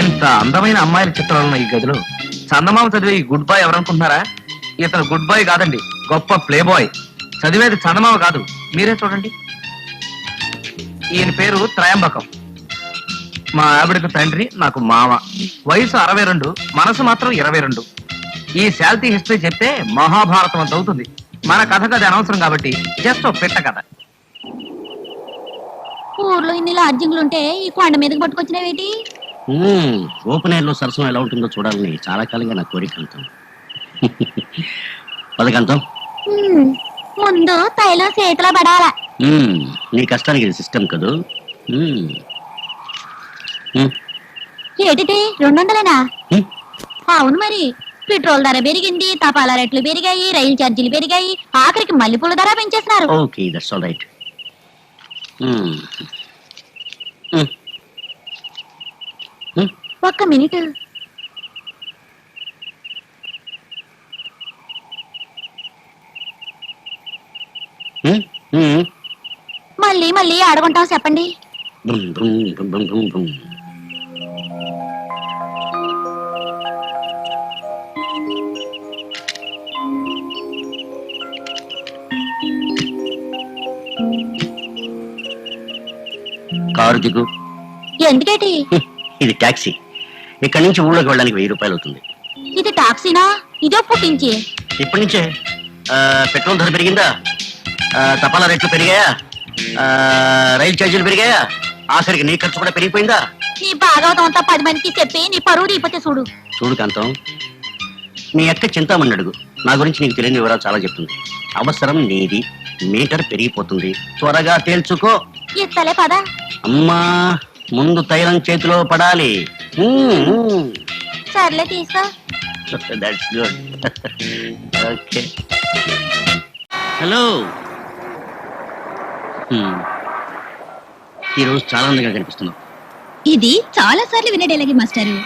ఇంత అందమైన అమ్మాయిల చిత్రాలు ఉన్న ఈ గదిలో చందమామ చదివే ఈ గుడ్ బాయ్ ఎవరనుకుంటున్నారా? ఇతను గుడ్ బాయ్ కాదండి గొప్ప ప్లే బాయ్ చదివేది చందమామ కాదు మీరే చూడండి. ఈయన పేరు త్రయంబకం. మా ఆవిడకు తండ్రి నాకు మామ. వయసు అరవై రెండు మనసు మాత్రం ఇరవై రెండు ఈ శాల్తీ హిస్టరీ చెప్తే మహాభారతం అంత అవుతుంది. మన కథ కథ అనవసరం కాబట్టి జస్ట్ ఒక పెట్ట కథ. ఊర్లో ఇన్ని లాడ్జింగ్లు ఉంటే ఈ కొండ మీదకి పట్టుకొచ్చినవేటి? ఓపెన్ ఎయిర్లో సరసం ఎలా ఉంటుందో చూడాలని చాలా కాలంగా నా కోరిక అంతం. పదకంతం. ముందు తైలం చేతిలో పడాల. నీ కష్టానికి ఇది సిస్టమ్ కదూ. ఏటిటి రెండు వందలేనా. అవును మరి. పెట్రోల్ ధర పెరిగింది తపాలా రేట్లు పెరిగాయి రైలు ఛార్జీలు పెరిగాయి ఆఖరికి మల్లెపూల ధర పెంచేస్తున్నారు. Okay that's all right. ఒక్క మినిట్. మళ్ళీ మళ్ళీ ఆడుకుంటాం చెప్పండి. కారు దిగు. ఎందుకేటి? ఇది ట్యాక్సీ ఇక్కడి నుంచి ఊళ్ళోకి వెళ్ళడానికి వెయ్యి రూపాయలు అవుతుంది. ఇది టాక్సీనా? ఇదో పుట్టించి ఇప్పటి నుంచే. ఆ, పెట్రోల్ ధర పెరిగిందా? ఆ, తపాలా రేట్లు పెరిగాయా? ఆ, రైలు ఛార్జీలు పెరిగాయా? ఆఖరికి నీ ఖర్చు కూడా పెరిగిపోయిందా? నీ భాగవతం అంతా పది మందికి చెప్పి నీ పరువు తీపోతే చూడు. చూడు కాంతం మీ అక్క చింతామణి అడుగు. నా గురించి నీకు తెలియని వివరాలు చాలా చెప్తుంది. అవసరం నీది. మీటర్ పెరిగిపోతుంది. త్వరగా తేల్చుకో. ఇస్తలే పదా. అమ్మా ముందు తైలం చేతిలో పడాలి. సర్లే తీసుకో. దట్స్ గుడ్ ఓకే హలో ఈరోజు చాలా అందంగా కనిపిస్తున్నావు ఇది చాలా సార్లు వినే డైలాగే మాస్టారు.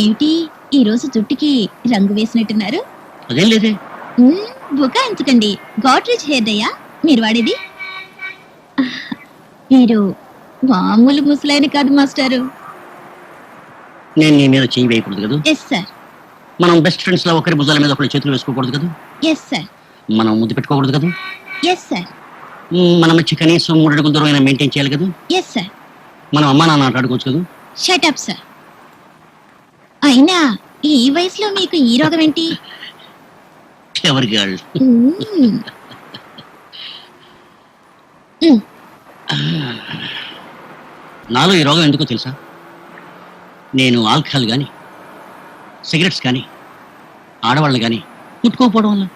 ఏమిటి? ఈ రోజు జుట్టుకి రంగు వేసినట్టున్నారు? అదేం లేదే. బుకాయించకండి గాడ్రేజ్ హెయిర్ దయ్యా? మీరు వాడేది? మీరు మామూలు ముసలైన కాదు మాస్టారు. నేను నీ మీద చేయి వేయకూడదు కదా? ఎస్ సార్ మనం బెస్ట్ ఫ్రెండ్స్లో ఒకరి భుజాల మీద ఒకరి చేతులు వేసుకోకూడదు కదా? ఎస్ సార్ మనం ముద్దు పెట్టుకోకూడదు కదా? ఎస్ సార్ మన మధ్య కనీసం మూడు అడుగుల దూరం అయినా మెయింటైన్ చేయాలి కదా? ఎస్ సార్ మనం అమ్మా నాన్న ఆటాడుకోవచ్చు కదా? షటప్ సార్ అయినా ఈ వయసులో మీకు ఈ రోగం ఏంటి? ఎవరి గర్ల్ మ్మ్. మ్మ్. నాలో ఈ రోగం ఎందుకో తెలుసా? నేను ఆల్కహాల్ కానీ సిగరెట్స్ కానీ ఆడవాళ్ళు కానీ ముట్టుకోకపోవడం వల్ల.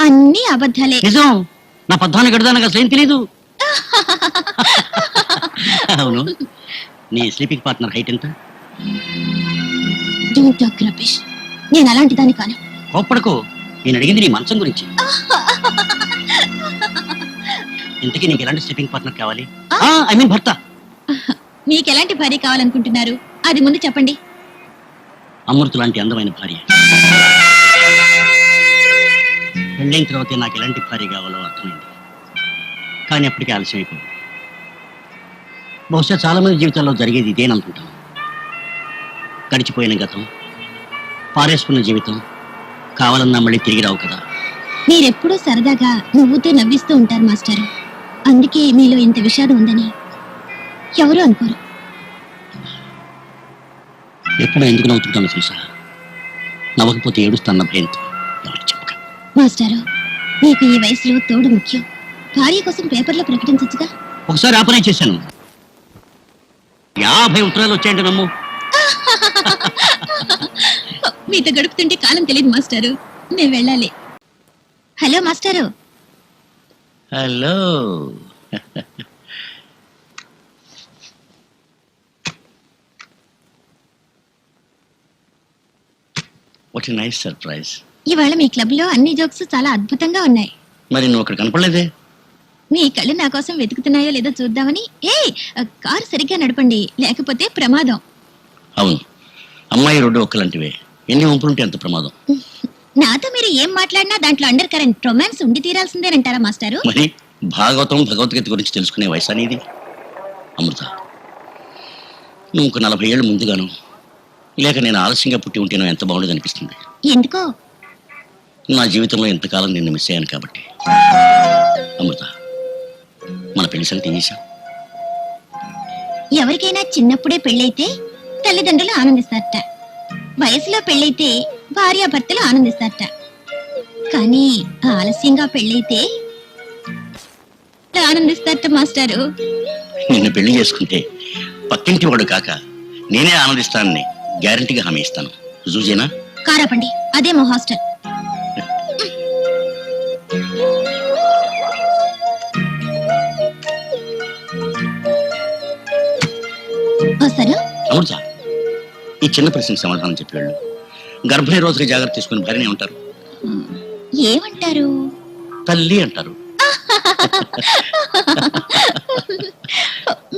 అన్ని అబద్ధాలే. నిజం. నా పద్ధాన్ని గడదా నాకు అసలు ఏం తెలీదు. అవును. నీ స్లీపింగ్ పార్ట్నర్ హైట్ ఎంత? డోంట్ టాక్ రబిష్ నేను అలాంటి దాన్ని కాను. కోప్పడకు. నేను అడిగింది నీ మంచం గురించి. ఇంతకీ నీకు ఎలాంటి స్లీపింగ్ పార్ట్నర్ కావాలి? ఐ మీన్ భర్త. మీకు ఎలాంటి భార్య కావాలనుకుంటున్నారు? అది ముందు చెప్పండి. అమృత లాంటి అందమైన భార్య. పెళ్ళైన తర్వాతే నాకు ఎలాంటి భార్య కావాలో అర్థమైంది. కానీ అప్పటికే ఆలస్యం అయిపోయింది బహుశా చాలా మంది జీవితాల్లో జరిగేది ఇదేననుకుంటాను గడిచిపోయిన గతం పారేసుకున్న జీవితం కావాలన్నా మళ్ళీ తిరిగి రావు కదా. మీరెప్పుడూ సరదాగా నవ్వుతూ నవ్విస్తూ ఉంటారు మాస్టర్. అందుకే మీలో ఇంత విషాదం ఉందని ఎవరు అనుకోరు. ఎప్పుడు ఎందుకు నవ్వుతుంటానో తెలుసా నవ్వకపోతే ఏడుస్తాన్న భయంతో. ఎవరికి చెప్పక? మాస్టారు మీకు ఈ వయసులో తోడు ముఖ్యం. భార్య కోసం పేపర్లో ప్రకటించచ్చుగా? ఒకసారి ఆపనే చేశాను. యాభై ఉత్తరాలు వచ్చాయంటే నమ్ము. మీతో గడుపుతుంటే కాలం తెలియదు మాస్టారు. నేను వెళ్ళాలి. హలో మాస్టారు. హలో. వాట్ నైస్ సర్ప్రైజ్ ఇవాళ మీ క్లబ్లో అన్ని జోక్స్ చాలా అద్భుతంగా ఉన్నాయి. మరి నువ్వు అక్కడ కనపడలేదే? మీ కళ్ళు నా కోసం వెతుకుతున్నాయో లేదో చూద్దామని ఏ కారు సరిగ్గా నడపండి లేకపోతే ప్రమాదం. అవును. అమ్మాయి రోడ్డు ఒక్కలాంటివే. ఎన్ని వంపులుంటే అంత ప్రమాదం. నాతో మీరు ఏం మాట్లాడినా దాంట్లో అండర్ కరెంట్ రొమాన్స్ ఉండి తీరాల్సిందేనంటారా మాస్టారు? మరి భాగవతం భగవద్గీత గురించి తెలుసుకునే వయసు అనేది అమృత నువ్వు ఒక నలభై ఏళ్ళు ముందుగాను లేక నేను ఆలస్యంగా పుట్టి ఉంటేనో ఎంత బాగుండేది అనిపిస్తుంది? ఎందుకో? నా జీవితంలో ఎంతకాలం నిన్ను మిస్ అయ్యాను కాబట్టి. అమృత మన పెళ్ళి సంగతి చేశాం ఎవరికైనా చిన్నప్పుడే పెళ్ళైతే తల్లిదండ్రులు ఆనందిస్తారట. వయసులో పెళ్ళైతే భార్యాభర్తలు ఆనందిస్తారట. కానీ ఆలస్యంగా పెళ్ళైతే ఆనందిస్తారట మాస్టారు. నిన్ను పెళ్ళి చేసుకుంటే పక్కింటి వాడు కాక నేనే ఆనందిస్తానని గ్యారంటీగా హామీ ఇస్తాను. జూజేనా? కారాపండి. అదే మా హాస్టల్. వస్తారా? అమృత ఈ చిన్న ప్రశ్నకు సమాధానం చెప్పాళ్ళు గర్భిణీ రోజుకి జాగ్రత్త తీసుకుని భార్యనే ఉంటారు. ఏమంటారు? తల్లి అంటారు.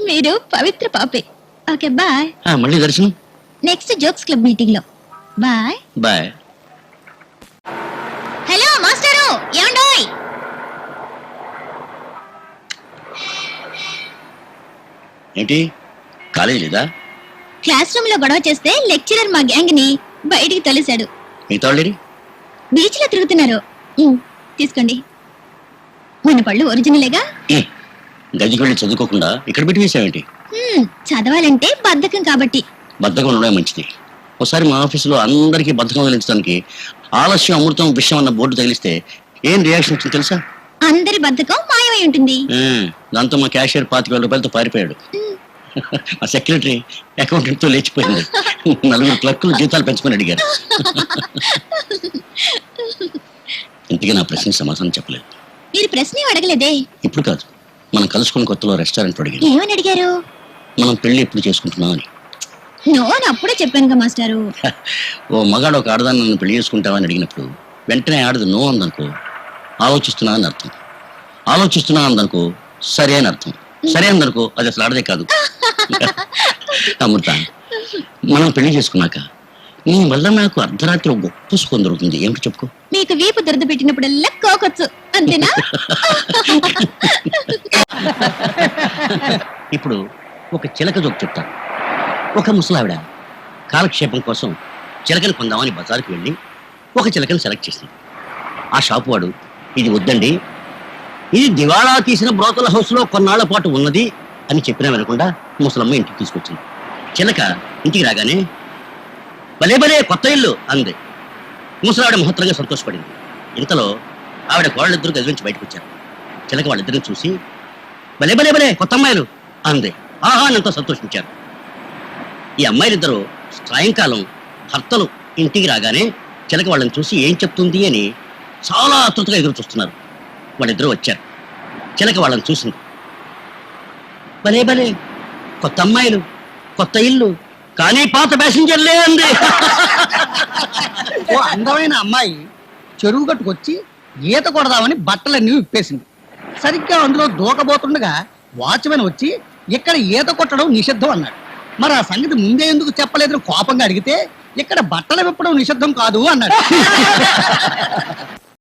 మీరు పవిత్ర పాపే. Okay bye. ఆ, మళ్ళీ దర్శనం. నెక్స్ట్ జోక్స్ క్లబ్ మీటింగ్లో. Bye bye hello master. ఏమండోయ్? ఏంటి? కాలేజ్ లేదా? క్లాస్ రూమ్లో గొడవ చేస్తే లెక్చరర్ మా గ్యాంగ్ని బయటికి తొలిశాడు. మిగతా వాళ్ళేరి? బీచ్లో తిరుగుతున్నారు. ఉమ్, తీసుకోండి. మన పళ్ళు ఒరిజినలేగా గదికి వెళ్ళి చదువుకోకుండా ఇక్కడ పెట్టి వేసావేంటి? చదవాలంటే బద్ధకం కాబట్టి. బద్ధకం ఉండడం మంచిది. ఒకసారి మా ఆఫీసులో అందరికీ బద్ధకం వదిలించడానికి ఆలస్యం అమృతం విషయం అన్న బోర్డు తగిలిస్తే ఏం రియాక్షన్ వచ్చింది తెలుసా? అందరి బద్ధకం మాయమై ఉంటుంది. దాంతో మా క్యాషియర్ పాతిక వేల రూపాయలతో పారిపోయాడు. మా సెక్రటరీ అకౌంటెంట్తో లేచిపోయింది. నలుగురు క్లర్కులు జీతాలు పెంచుకొని అడిగారు. ఇంతకీ నా ప్రశ్నకి సమాధానం చెప్పలేదు. మీరు ప్రశ్న అడగలేదే? ఇప్పుడు కాదు. మనం కలుసుకున్న కొత్తలో రెస్టారెంట్ అడిగాను ఏమని అడిగారు? మనం పెళ్ళి ఎప్పుడు చేసుకుంటున్నాం అని నో అని అప్పుడే చెప్పానుగా మాస్టారు. ఓ మగాడు ఒక ఆడదాన్ని నన్ను పెళ్ళి చేసుకుంటావని అడిగినప్పుడు వెంటనే ఆడది నో అందనుకో ఆలోచిస్తున్నా అని అర్థం. ఆలోచిస్తున్నా అందనుకో సరే అని అర్థం. సరే అందనుకో అది అసలు ఆడదే కాదు. అమృత మనం పెళ్ళి చేసుకున్నాక నీ వల్ల నాకు అర్ధరాత్రి గొప్ప సుఖం దొరుకుతుంది. ఏమిటి చెప్పుకో. మీకు వీపు దురద పెట్టినప్పుడల్లా కోకొచ్చు. అంతేనా? ఇప్పుడు ఒక చిలక జోక్ చెప్తాను. ఒక ముసలావిడ కాలక్షేపం కోసం చిలకలు కొందామని బజారుకి వెళ్ళి ఒక చిలకను సెలెక్ట్ చేసింది. ఆ షాపు వాడు ఇది వద్దండి. ఇది దివాళా తీసిన బ్రోకల హౌస్లో కొన్నాళ్ళ పాటు ఉన్నది అని చెప్పినా వినకుండా ముసలమ్మ ఇంటికి తీసుకొచ్చింది. చిలక ఇంటికి రాగానే భలే భలే కొత్త ఇల్లు అంది. ముసలావిడ మహత్తరంగా సంతోషపడింది. ఇంతలో ఆవిడ కోళ్ళిద్దరు గది నుంచి బయటకు వచ్చారు. చిలక వాళ్ళిద్దరిని చూసి భలే భలే భలే కొత్త అమ్మాయిలు అంది. ఆహా అని ఎంతో సంతోషించారు. ఈ అమ్మాయిలిద్దరూ సాయంకాలం భర్తలు ఇంటికి రాగానే చిలక వాళ్ళని చూసి ఏం చెప్తుంది అని చాలా ఆతృతగా ఎదురు చూస్తున్నారు. వాళ్ళిద్దరూ వచ్చారు. చిలక వాళ్ళని చూసింది. భలే భలే కొత్త అమ్మాయిలు కొత్త ఇల్లు కానీ పాత ప్యాసింజర్లే అంది. ఓ అందమైన అమ్మాయి చెరువు గట్టుకొచ్చి ఈత కొడదామని బట్టలన్నీ విప్పేసింది. సరిగ్గా అందులో దూకబోతుండగా వాచ్మెన్ వచ్చి ఇక్కడ ఈత కొట్టడం నిషిద్ధం అన్నాడు. మరి ఆ సంగతి ముందే ఎందుకు చెప్పలేదని కోపంగా అడిగితే ఇక్కడ బట్టలు విప్పడం నిషిద్ధం కాదు అన్నాడు.